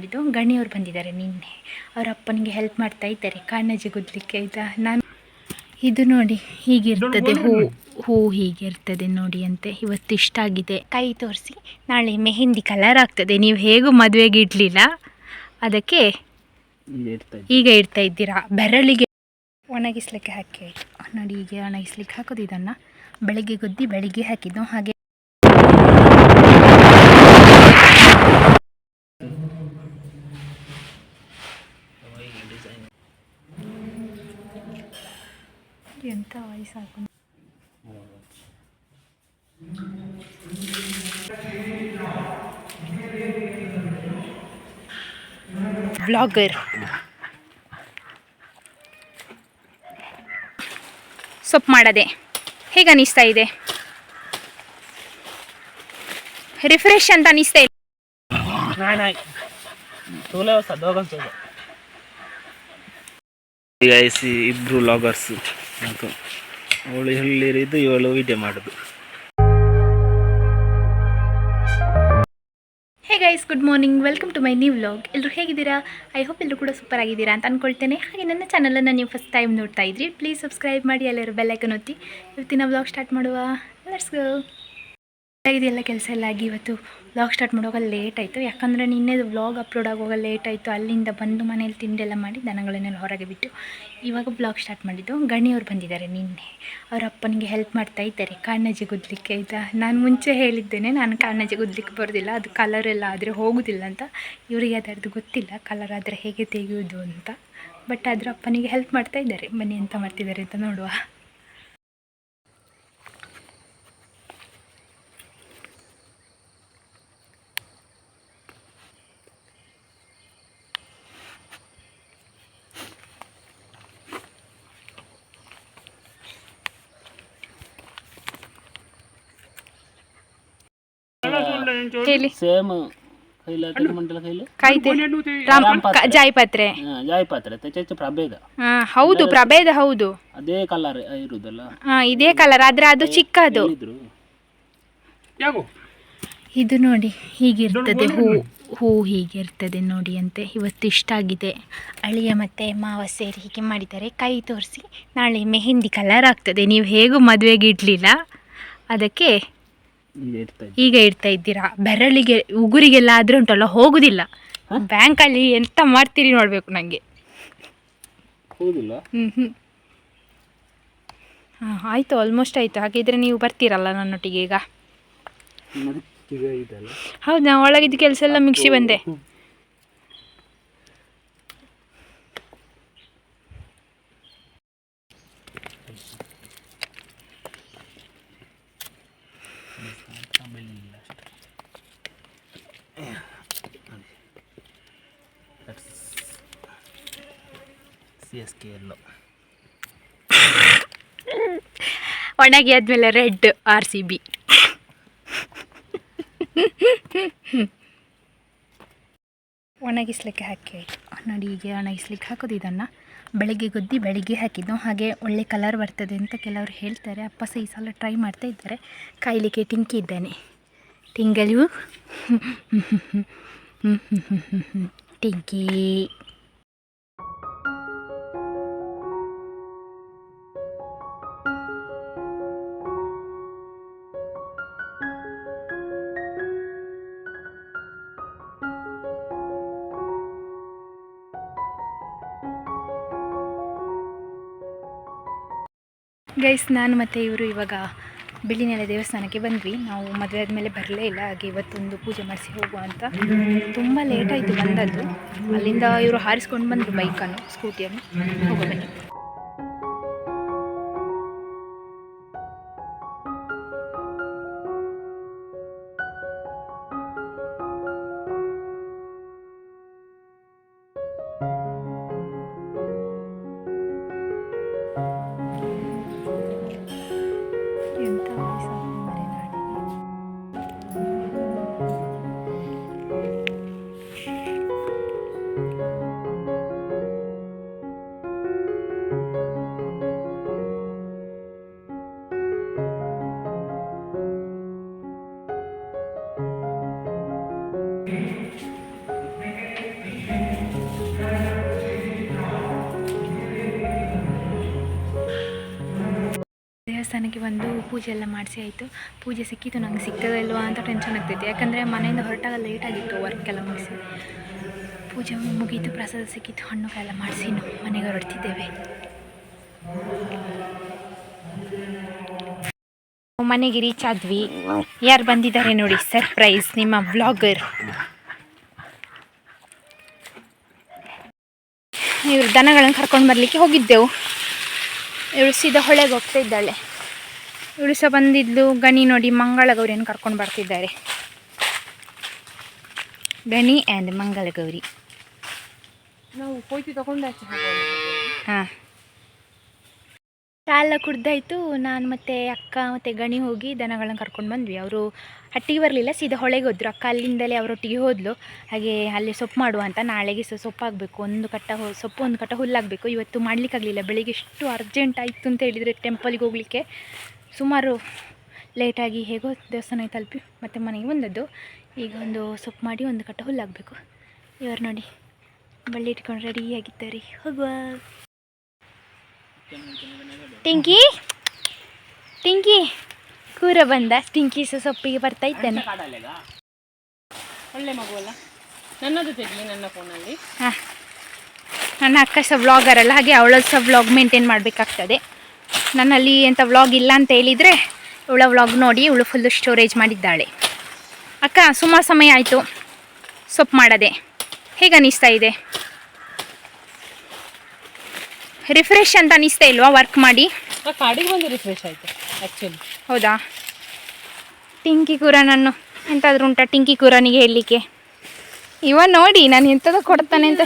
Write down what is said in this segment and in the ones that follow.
ಮಾಡಿದ್ದು ಗಣಿಯವ್ರು ಬಂದಿದ್ದಾರೆ ನಿನ್ನೆ. ಅವ್ರ ಅಪ್ಪನಿಗೆ ಹೆಲ್ಪ್ ಮಾಡ್ತಾ ಇದ್ದಾರೆ. ಕಾಣಜಿ ಗುದ್ಲಿಕ್ಕೆ ಆಯಿತಾ? ನಾನು ಇದು ನೋಡಿ ಹೀಗಿರ್ತದೆ ಹೂ ಹೂ ಹೀಗಿರ್ತದೆ ನೋಡಿ ಅಂತೆ. ಇವತ್ತು ಇಷ್ಟ ಆಗಿದೆ. ಕೈ ತೋರಿಸಿ ನಾಳೆ ಮೆಹಂದಿ ಕಲರ್ ಆಗ್ತದೆ. ನೀವು ಹೇಗೂ ಮದುವೆಗೆ ಇಡಲಿಲ್ಲ? ಅದಕ್ಕೆ ಈಗ ಇಡ್ತಾ ಇದ್ದೀರಾ? ಬೆರಳಿಗೆ ಒಣಗಿಸ್ಲಿಕ್ಕೆ ಹಾಕಿ. ಆಯಿತು ನೋಡಿ ಹೀಗೆ ಒಣಗಿಸ್ಲಿಕ್ಕೆ ಹಾಕೋದು ಇದನ್ನು. ಬೆಳಗ್ಗೆ ಗುದ್ದಿ ಬೆಳಗ್ಗೆ ಹಾಕಿದ್ದು. ಹಾಗೆ ಎಂಥ ವಾಯ್ಸ್ ಬ್ಲಾಗರ್ ಸೊಪ್ಪು ಮಾಡದೆ. ಹೇಗೆ ಅನಿಸ್ತಾ ಇದೆ? ರಿಫ್ರೆಶ್ ಅಂತ ಅನಿಸ್ತಾ ಇದೆ ಇಬ್ರು ಬ್ಲಾಗರ್ಸ್ ಮತ್ತು ಅವಳು ಹೇಳಿರಿದ್ದು ಇವಳು ವಿಡಿಯೋ ಮಾಡೋದು. Guys good morning welcome to my new vlog ಎಲ್ಲರೂ ಹೇಗಿದ್ದೀರಾ? ಐ ಹೋಪ್ ಎಲ್ಲರೂ ಕೂಡ ಸೂಪರ್ ಆಗಿದ್ದೀರಾ ಅಂತ ಅಂದ್ಕೊಳ್ತೇನೆ ಹಾಗೆ ನನ್ನ ಚಾನಲನ್ನು ನೀವು ಫಸ್ಟ್ ಟೈಮ್ ನೋಡ್ತಾ ಇದ್ರಿ ಪ್ಲೀಸ್ ಸಬ್ಸ್ಕ್ರೈಬ್ ಮಾಡಿ ಎಲ್ಲರೂ ಬೆಲ್ಲೈಕನ್ ಒತ್ತಿ. ಇವತ್ತಿನ ವ್ಲಾಗ್ ಸ್ಟಾರ್ಟ್ ಮಾಡುವ. ಲೆಟ್ಸ್ ಗೋ ಇದೆಲ್ಲ ಕೆಲಸ ಎಲ್ಲ ಆಗಿ ಇವತ್ತು ವ್ಲಾಗ್ ಸ್ಟಾರ್ಟ್ ಮಾಡುವಾಗ ಲೇಟ್ ಆಯಿತು. ಯಾಕಂದರೆ ನಿನ್ನೆ ವ್ಲಾಗ್ ಅಪ್ಲೋಡ್ ಆಗುವಾಗ ಲೇಟ್ ಆಯಿತು. ಅಲ್ಲಿಂದ ಬಂದು ಮನೇಲಿ ತಿಂಡೆಲ್ಲ ಮಾಡಿ ದನಗಳನ್ನೆಲ್ಲ ಹೊರಗೆ ಬಿಟ್ಟು ಇವಾಗ ಬ್ಲಾಗ್ ಸ್ಟಾರ್ಟ್ ಮಾಡಿದ್ದು. ಗಣಿಯವ್ರು ಬಂದಿದ್ದಾರೆ ನಿನ್ನೆ. ಅವ್ರ ಅಪ್ಪನಿಗೆ ಹೆಲ್ಪ್ ಮಾಡ್ತಾ ಇದ್ದಾರೆ. ಕಾಣಜಿ ಗುದ್ಲಿಕ್ಕೆ ಆಯಿತಾ? ನಾನು ಮುಂಚೆ ಹೇಳಿದ್ದೇನೆ. ನಾನು ಕಾಣಜಿ ಗುದ್ಲಿಕ್ಕೆ ಬರೋದಿಲ್ಲ. ಅದು ಕಲರ್ ಎಲ್ಲ ಆದರೆ ಹೋಗೋದಿಲ್ಲ ಅಂತ. ಇವರಿಗೆ ಅದರದ್ದು ಗೊತ್ತಿಲ್ಲ. ಕಲರ್ ಆದರೆ ಹೇಗೆ ತೆಗೆಯೋದು ಅಂತ. ಬಟ್ ಅದರ ಅಪ್ಪನಿಗೆ ಹೆಲ್ಪ್ ಮಾಡ್ತಾ ಇದ್ದಾರೆ. ಬನ್ನಿ ಎಂತ ಮಾಡ್ತಿದ್ದಾರೆ ಅಂತ ನೋಡುವ. ಹೇಳಿ सेम खायला कधी म्हणतात खायला ಕಾಯ್ದೆ ರಾಮ್ ಕ- ಜಾಯಿಪತ್ರೆ ಜಾಯಿಪಾತ್ರೆ त्याच्याचे ಪ್ರಭೇದ ಹಾಂ ಹೌದು ಪ್ರಭೇದ ಹೌದು ಅದೇ ಕಲರ್ ಇರುದಲ್ಲ ಹಾಂ ಇದೇ ಕಲರ್ ಆದರೆ ಅದು ಚಿಕ್ಕದು ಇದ್ರು ಇದು ನೋಡಿ ಹೀಗಿರ್ತದೆ ಹೂ ಹೂ ಹೀಗಿರ್ತದೆ ನೋಡಿ ಅಂತೆ ಇವತ್ತು ಇಷ್ಟ ಆಗಿದೆ ಅಳಿಯ ಮತ್ತು ಮಾವ ಸೇರಿ ಹೀಗೆ ಮಾಡಿದ್ದಾರೆ ಕೈ ತೋರಿಸಿ ನಾಳೆ ಮೆಹಂದಿ ಕಲರ್ ಆಗ್ತದೆ ನೀವು ಹೇಗೂ ಮದುವೆಗೆ ಇಡಲಿಲ್ಲ ಅದಕ್ಕೆ ಈಗ ಇಡ್ತಾ ಇದ್ದೀರಾ? ಬೆರಳಿಗೆ ಉಗುರಿಗೆಲ್ಲ ಆದ್ರೆ ಉಂಟಲ್ಲ ಹೋಗುದಿಲ್ಲ. ಬ್ಯಾಂಕಲ್ಲಿ ಎಂತ ಮಾಡ್ತೀರಿ ನೋಡ್ಬೇಕು ನಂಗೆ. ಹ್ಮ್ ಹ್ಮ್ ಹಾಂ ಆಯಿತು ಆಲ್ಮೋಸ್ಟ್ ಆಯ್ತು. ಹಾಗಿದ್ರೆ ನೀವು ಬರ್ತೀರಲ್ಲ ನನ್ನೊಟ್ಟಿಗೆ ಈಗ? ಹೌದು? ನಾವು ಒಳಗಿದ್ದ ಕೆಲಸ ಎಲ್ಲ ಮಿಕ್ಸಿ ಬಂದೆ. ಸಿ ಎಸ್ ಕೆ ಒಣಗಿ ಆದಮೇಲೆ ರೆಡ್ ಆರ್ ಸಿ ಬಿ. ಒಣಗಿಸ್ಲಿಕ್ಕೆ ಹಾಕಿ. ನೋಡಿ, ಹೀಗೆ ಒಣಗಿಸ್ಲಿಕ್ಕೆ ಹಾಕೋದು ಇದನ್ನು. ಬೆಳಿಗ್ಗೆ ಗುದ್ದಿ ಬೆಳಿಗ್ಗೆ ಹಾಕಿದ್ದು. ಹಾಗೆ ಒಳ್ಳೆ ಕಲರ್ ಬರ್ತದೆ ಅಂತ ಕೆಲವರು ಹೇಳ್ತಾರೆ. ಅಪ್ಪ ಸಹ ಈ ಸಲ ಟ್ರೈ ಮಾಡ್ತಾ ಇದ್ದಾರೆ. ಕಾಯಿಲಿಕ್ಕೆ ಟಿಂಕಿ ಇದ್ದಾನೆ. ಟಿಂಗಲಿಯು ಟಿಂಕಿ ಗೈಸ್, ನಾನು ಮತ್ತು ಇವರು ಇವಾಗ ಬಿಳಿನೆಲೆ ದೇವಸ್ಥಾನಕ್ಕೆ ಬಂದ್ವಿ. ನಾವು ಮದುವೆ ಆದಮೇಲೆ ಬರಲೇ ಇಲ್ಲ, ಹಾಗೆ ಇವತ್ತೊಂದು ಪೂಜೆ ಮಾಡಿಸಿ ಹೋಗುವ ಅಂತ. ತುಂಬ ಲೇಟ್ ಆಯಿತು ಬಂದದ್ದು. ಅಲ್ಲಿಂದ ಇವರು ಹಾರಿಸ್ಕೊಂಡು ಬಂದರು ಬೈಕನ್ನು ಸ್ಕೂಟಿಯನ್ನು ಹೋಗೋ ದೇವಸ್ಥಾನಕ್ಕೆ ಬಂದು ಪೂಜೆ ಎಲ್ಲ ಮಾಡಿಸಿ ಆಯಿತು. ಪೂಜೆ ಸಿಕ್ಕಿತು, ನಂಗೆ ಸಿಗ್ತದಲ್ವಾ ಅಂತ ಟೆನ್ಷನ್ ಆಗ್ತೈತೆ. ಯಾಕಂದರೆ ಮನೆಯಿಂದ ಹೊರಟಾಗ ಲೇಟ್ ಆಗಿತ್ತು ಎಲ್ಲ ಮುಗಿಸಿ. ಪೂಜೆ ಮುಗೀತು, ಪ್ರಸಾದ ಸಿಕ್ಕಿತ್ತು ಹಣ್ಣುಗಳೆಲ್ಲ ಮಾಡಿಸಿ ಮನೆಗೆ ಹೊರಡ್ತಿದ್ದೇವೆ. ಮನೆಗೆ ರೀಚ್ ಆದ್ವಿ. ಯಾರು ಬಂದಿದ್ದಾರೆ ನೋಡಿ ಸರ್ಪ್ರೈಸ್ ನಿಮ್ಮ ವ್ಲಾಗರ್ ಇವರು ದನಗಳನ್ನು ಕರ್ಕೊಂಡು ಬರಲಿಕ್ಕೆ ಹೋಗಿದ್ದೆವು. ಇವಳು ಸೀದಾ ಹೊಳೆಗೆ ಹೋಗ್ತಾ ಇದ್ದಾಳೆ. ಇವಳು ಸಹ ಬಂದಿದ್ಲು ಗಣಿ ನೋಡಿ ಮಂಗಳ ಗೌರಿಯನ್ನು ಕರ್ಕೊಂಡು ಬರ್ತಿದ್ದಾರೆ. ಗಣಿ ಆ್ಯಂಡ್ ಮಂಗಳ ಗೌರಿ ನಾವು ಹಾಂ. ಸಾಲ ಕುಡ್ದಾಯ್ತು. ನಾನು ಮತ್ತು ಅಕ್ಕ ಮತ್ತು ಗಣಿ ಹೋಗಿ ದನಗಳನ್ನ ಕರ್ಕೊಂಡು ಬಂದ್ವಿ. ಅವರು ಹಟ್ಟಿಗೆ ಬರಲಿಲ್ಲ, ಸೀದಾ ಹೊಳೆಗೆ ಹೋದ್ರು. ಅಕ್ಕ ಅಲ್ಲಿಂದಲೇ ಅವರೊಟ್ಟಿಗೆ ಹೋದ್ಲು. ಹಾಗೆ ಅಲ್ಲಿ ಸೊಪ್ಪು ಮಾಡುವ ಅಂತ ನಾಳೆಗೆ ಸಹ ಸೊಪ್ಪಾಗಬೇಕು. ಒಂದು ಕಟ್ಟ ಸೊಪ್ಪು ಒಂದು ಕಟ್ಟ ಹುಲ್ಲಾಗಬೇಕು. ಇವತ್ತು ಮಾಡಲಿಕ್ಕಾಗಲಿಲ್ಲ. ಬೆಳಿಗ್ಗೆ ಎಷ್ಟು ಅರ್ಜೆಂಟ್ ಆಯಿತು ಅಂತ ಹೇಳಿದರೆ ಟೆಂಪಲ್ಗೆ ಹೋಗಲಿಕ್ಕೆ. ಸುಮಾರು ಲೇಟಾಗಿ ಹೇಗೋ ದೇವಸ್ಥಾನ ತಲುಪಿ ಮತ್ತು ಮನೆಗೆ ಬಂದದ್ದು. ಈಗ ಒಂದು ಸೊಪ್ಪು ಮಾಡಿ ಒಂದು ಕಟ್ಟ ಹುಲ್ಲಾಗಬೇಕು. ಇವರು ನೋಡಿ. ಬಳ್ಳಿ ಇಟ್ಕೊಂಡು ರೆಡಿಯಾಗಿದ್ದಾರೆ ಹೋಗುವ. ಟಿಂಕಿ? ಟಿಂಕಿ ಕೂರ ಬಂದ. ಟಿಂಕಿ ಸೊಪ್ಪಿಗೆ ಬರ್ತಾ ಇದ್ದಾನೆ. ಒಳ್ಳೆ ಮಗುವಲ್ಲ ನನ್ನದು ತೆಗಿ ನನ್ನ ಫೋನಲ್ಲಿ. ಹಾಂ. ನನ್ನ ಅಕ್ಕ ಸಹ ವ್ಲಾಗರ್ ಅಲ್ಲ ಹಾಗೆ ಅವಳ ಸಹ ವ್ಲಾಗ್ ಮೇಂಟೈನ್ ಮಾಡಬೇಕಾಗ್ತದೆ. ನನ್ನಲ್ಲಿ ಎಂಥ ವ್ಲಾಗ್ ಇಲ್ಲ ಅಂತ ಹೇಳಿದರೆ ಇವಳ ವ್ಲಾಗ್ ನೋಡಿ ಇವಳು ಫುಲ್ಲು ಸ್ಟೋರೇಜ್ ಮಾಡಿದ್ದಾಳೆ. ಅಕ್ಕ ಸುಮಾರು ಸಮಯ ಆಯಿತು. ಸೊಪ್ಪು ಮಾಡದೆ. ಹೇಗೆ ಅನ್ನಿಸ್ತಾ ಇದೆ? ರಿಫ್ರೆಶ್ ಅಂತ ಅನಿಸ್ತಾ ಇಲ್ವಾ? ವರ್ಕ್ ಮಾಡಿ? ಕಾಡಿಗೆ ಬಂದು ರಿಫ್ರೆಶ್ ಆಯಿತು ಆ್ಯಕ್ಚುಲಿ ಹೌದಾ? ಟಿಂಕಿ ಕೂರ ನಾನು ಎಂತಾದ್ರೂ ಉಂಟಾ ಟಿಂಕಿ ಕೂರನಿಗೆ ಹೇಳಲಿಕ್ಕೆ? ಇವ ನೋಡಿ ನಾನು ಎಂಥದ್ದು ಕೊಡ್ತಾನೆ ಅಂತ.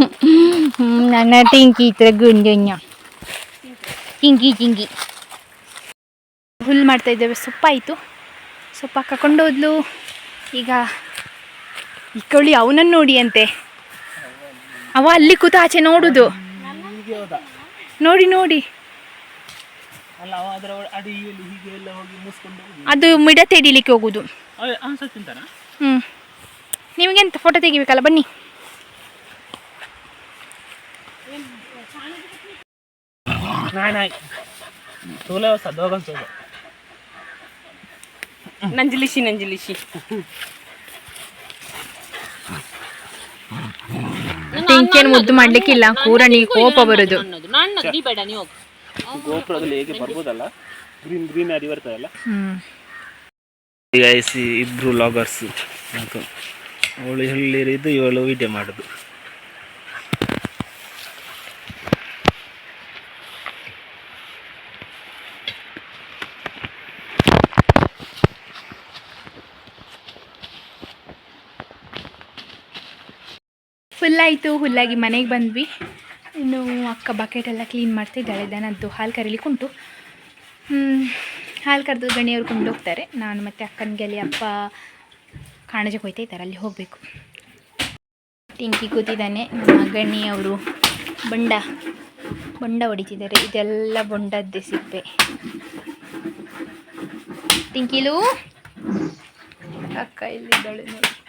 ನನ್ನ ಟಿಂಕಿ ಇತ್ರ ಗುಂಜುಂಜ ಟಿಂಕಿ ಟಿಂಕಿ ಹುಲ್ ಮಾಡ್ತಾ ಇದ್ದೇವೆ ಸೊಪ್ಪಾಯಿತು ಸೊಪ್ಪ ಕರ್ಕೊಂಡು ಹೋದ್ಲು. ಈಗ ಈ ಕಳಿ ಅವನನ್ನು ನೋಡಿ ಅಂತೆ. ಅವ ಅಲ್ಲಿ ಕೂತ ಆಚೆ ನೋಡುದು. ನೋಡಿ ನೋಡಿ. ಅದು ಮಿಡ ತೆಡಿಲಿಕ್ಕೆ ಹೋಗುದು. ಹ್ಞೂ ನಿಮಗೆಂತ ಫೋಟೋ ತೆಗಿಬೇಕಲ್ಲ ಬನ್ನಿ. ನಂಜಲಿಶಿ ನಂಜಲಿಶಿ. ಟಿಂಕಿಯನ್ನು ಮುದ್ದು ಮಾಡ್ಲಿಕ್ಕಿಲ್ಲ. ನೀ ಕೋಪ ಬರುದು. ಅನ್ನೋದು ನಾನು ನೀ ಬೇಡ ನೀವು ಹೋಗು. ಗೋಪುರದಲ್ಲಿ ಹೇಗೆ ಬರ್ಬೋದಲ್ಲ? ಗ್ರೀನ್ ಗ್ರೀನ್ ಅಡಿ ಬರ್ತದಲ್ಲ ಇಬ್ರು ಲಾಗರ್ಸ್ ಅವಳು ಹೇಳಿರಿದು ಇವಳು ವಿಡಿಯೋ ಮಾಡೋದು. ಫುಲ್ ಫುಲ್ಲಾಗಿ ಮನೆಗೆ ಬಂದ್ವಿ. ಇನ್ನು ಅಕ್ಕ ಬಕೆಟ್ ಎಲ್ಲ ಕ್ಲೀನ್ ಮಾಡ್ತಿದ್ದಾಳೆ. ದನದ್ದು ಹಾಲು ಕರೀಲಿಕ್ಕೆ ಉಂಟು ಹಾಲು ಕರೆದು ಗಣಿಯವ್ರು ಕೊಂಡೋಗ್ತಾರೆ ನಾನು ಮತ್ತು ಅಕ್ಕನಿಗೆ ಅಲ್ಲಿ ಅಪ್ಪ ಕಾಣಜಕ್ಕೆ ಹೋಯ್ತಾ ಇದ್ದಾರೆ. ಅಲ್ಲಿ ಹೋಗಬೇಕು. ಟಿಂಕಿ ಕೂತಿದ್ದಾನೆ. ನಮ್ಮ ಗಣಿಯವರು ಬೊಂಡ ಬೊಂಡ ಹೊಡಿತಿದ್ದಾರೆ. ಇದೆಲ್ಲ ಬೊಂಡದ್ದೇ ಸಿಪ್ಪೆ. ಟಿಂಕಿಲು ಅಕ್ಕ ಇಲ್ಲಿದ್ದಾಳೆ ನೋಡಿ.